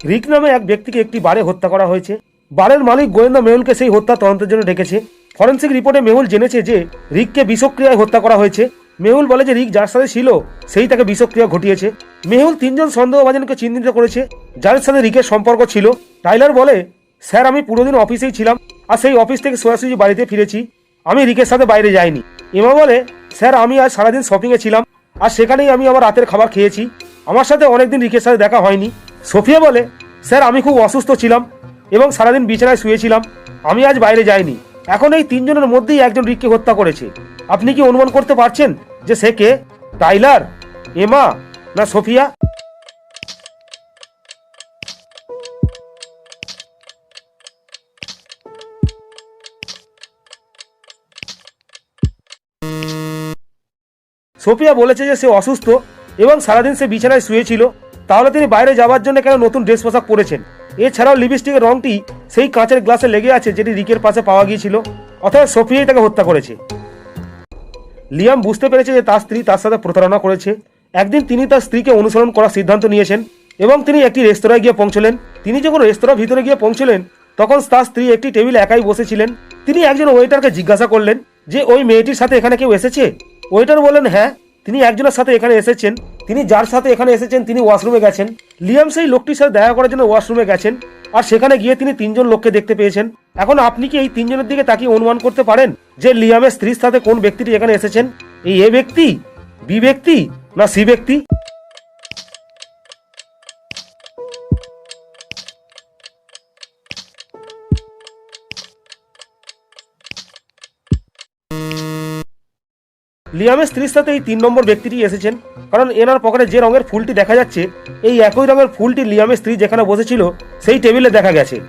রিক নামে এক ব্যক্তিকে একটি বারে হত্যা করা হয়েছে। বারের মালিক গোয়েন্দা মেহুলকে সেই হত্যা তদন্তের জন্য ডেকেছে। ফরেন্সিক রিপোর্টে মেহুল জেনেছে যে রিককে বিষক্রিয়ায় হত্যা করা হয়েছে। মেহুল বলে যে রিক যার সাথে ছিল, সেই তাকে বিষক্রিয়া ঘটিয়েছে। মেহুল তিনজন সন্দেহভাজনকে চিহ্নিত করেছে যার সাথে রিকের সম্পর্ক ছিল। টাইলার বলে, স্যার, আমি পুরোদিন অফিসেই ছিলাম, আর সেই অফিস থেকে সোজাসুজি বাড়িতে ফিরেছি। আমি রিকের সাথে বাইরে যাইনি। এমা বলে, স্যার, আমি আজ সারাদিন শপিংয়ে ছিলাম, আর সেখানেই আমি আমার রাতের খাবার খেয়েছি। আমার সাথে অনেকদিন রিকের সাথে দেখা হয়নি। সোফিয়া বলে, স্যার, আমি খুব অসুস্থ ছিলাম এবং সারাদিন বিছানায় শুয়েছিলাম। আমি আজ বাইরে যাইনি। এখন এই তিনজনের মধ্যেই একজন রিককে হত্যা করেছে। আপনি কি অনুমান করতে পারছেন যে সে কে? টাইলার? এমা? না সোফিয়া? সোফিয়া বলেছে যে সে অসুস্থ এবং সারাদিন সে বিছানায় শুয়েছিল। তাহলে তিনি বাইরে যাওয়ার জন্য কেন নতুন ড্রেস পোশাক পরেছেন? এছাড়াও লিপস্টিকের রংটি সেই কাঁচের গ্লাসে লেগে আছে যেটি রিকের পাশে পাওয়া গিয়েছিল অথবা সোফিয়াই তাকে হত্যা করেছে। লিয়াম বুঝতে পেরেছে যে তার স্ত্রী তার সাথে প্রতারণা করেছে। একদিন তিনি তার স্ত্রীকে অনুসরণ করার সিদ্ধান্ত নিয়েছেন এবং তিনি একটি রেস্তোরাঁয় গিয়ে পৌঁছলেন। তিনি যখন রেস্তোরাঁ ভিতরে গিয়ে পৌঁছলেন, তখন তার স্ত্রী একটি টেবিলে একাই বসেছিলেন। তিনি একজন ওয়েটারকে জিজ্ঞাসা করলেন যে, ওই মেয়েটির সাথে এখানে কেউ এসেছে? ওয়েটার বললেন হ্যাঁ তিনি একজনের সাথে এখানে এসেছেন। তিনি যার সাথে এখানে এসেছেন, তিনি ওয়াশরুমে গেছেন। লিয়াম সেই লোকটির সাথে দেখা করার জন্য ওয়াশরুমে গেছেন আর সেখানে গিয়ে তিনি তিনজন লোককে দেখতে পেয়েছেন। এখন আপনি কি এই তিনজনের দিকে তাকিয়ে অনুমান করতে পারেন যে লিয়ামের স্ত্রীর সাথে কোন ব্যক্তিটি এখানে এসেছেন? এই এ ব্যক্তি, বি ব্যক্তি না সি ব্যক্তি? লিয়ামের স্ত্রীর সাথে এই তিন নম্বর ব্যক্তিটি এসেছেন। কারণ এনার পকেটে যে রঙের ফুলটি দেখা যাচ্ছে, এই একই রঙের ফুলটি লিয়ামের স্ত্রী যেখানে বসেছিল, সেই টেবিলে দেখা গেছে।